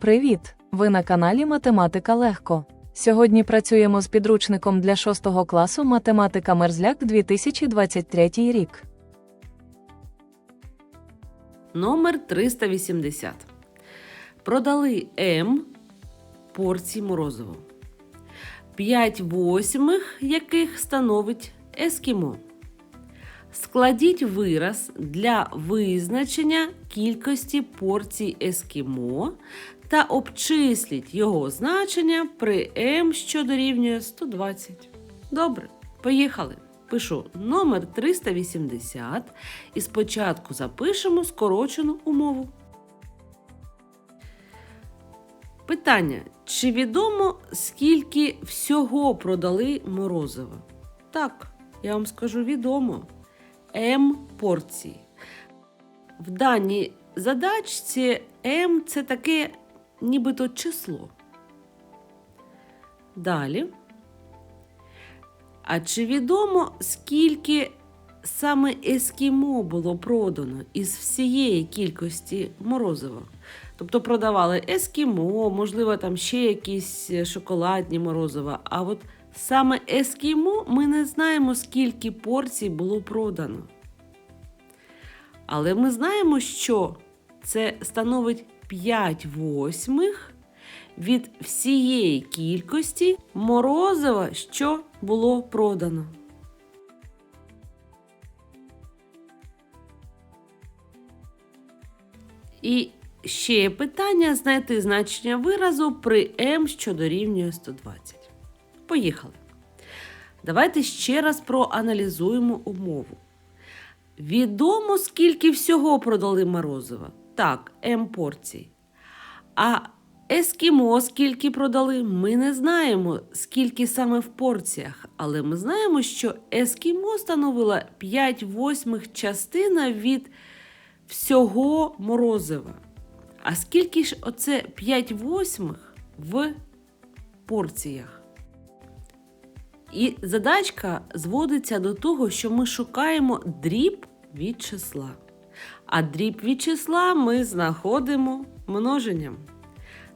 Привіт! Ви на каналі Математика Легко. Сьогодні працюємо з підручником для 6 класу Математика Мерзляк 2023 рік. Номер 380. Продали М порцій морозиво. 5 восьмих яких становить ескімо. Складіть вираз для визначення кількості порцій ескімо та обчисліть його значення при М, що дорівнює 120. Добре, поїхали. Пишу номер 380 і спочатку запишемо скорочену умову. Питання: чи відомо, скільки всього продали морозива? Так, я вам скажу відомо. М порцій. В даній задачці М це таке нібито число. Далі. А чи відомо, скільки саме ескімо було продано із всієї кількості морозива? Тобто продавали ескімо, можливо, там ще якісь шоколадні морозива. А от саме ескімо ми не знаємо, скільки порцій було продано. Але ми знаємо, що це становить 5 восьмих від всієї кількості морозива, що було продано. І ще є питання знайти значення виразу при m, що дорівнює 120. Поїхали. Давайте ще раз проаналізуємо умову. Відомо, скільки всього продали морозива. Так, М порцій. А ескімо, скільки продали, ми не знаємо, скільки саме в порціях, але ми знаємо, що ескімо становила 5 восьмих частина від всього морозива. А скільки ж оце 5 восьмих в порціях? І задачка зводиться до того, що ми шукаємо дріб від числа. А дріб від числа ми знаходимо множенням.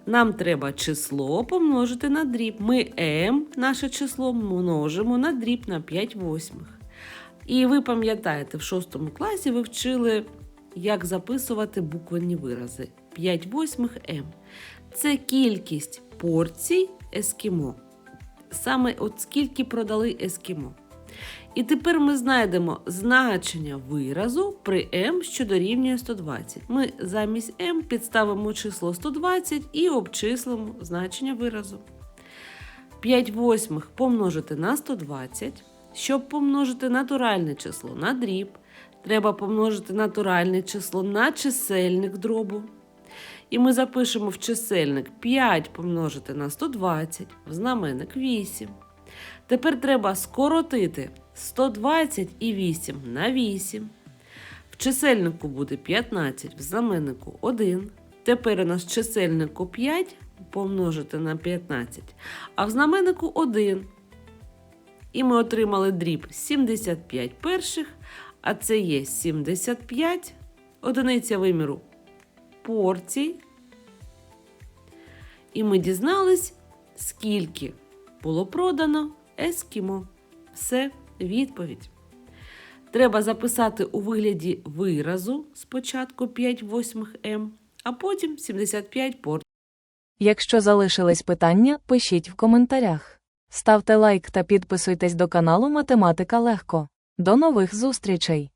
Нам треба число помножити на дріб. Ми m, наше число, множимо на дріб на 5 восьмих. І ви пам'ятаєте, в 6 класі ви вчили, як записувати буквенні вирази. 5 восьмих m. Це кількість порцій ескімо. Саме от скільки продали ескімо. І тепер ми знайдемо значення виразу при m, що дорівнює 120. Ми замість m підставимо число 120 і обчислимо значення виразу. 5 восьмих помножити на 120. Щоб помножити натуральне число на дріб, треба помножити натуральне число на чисельник дробу. І ми запишемо в чисельник 5 помножити на 120, в знаменник 8. Тепер треба скоротити 120 і 8 на 8. В чисельнику буде 15, в знаменнику 1. Тепер у нас чисельнику 5 помножити на 15, а в знаменнику 1. І ми отримали дріб 75 перших, а це є 75 одиниця виміру порцій. І ми дізнались, скільки було продано ескімо. Все, відповідь. Треба записати у вигляді виразу спочатку 5 восьмих М, а потім 75 порцій. Якщо залишились питання, пишіть в коментарях. Ставте лайк та підписуйтесь до каналу Математика Легко. До нових зустрічей!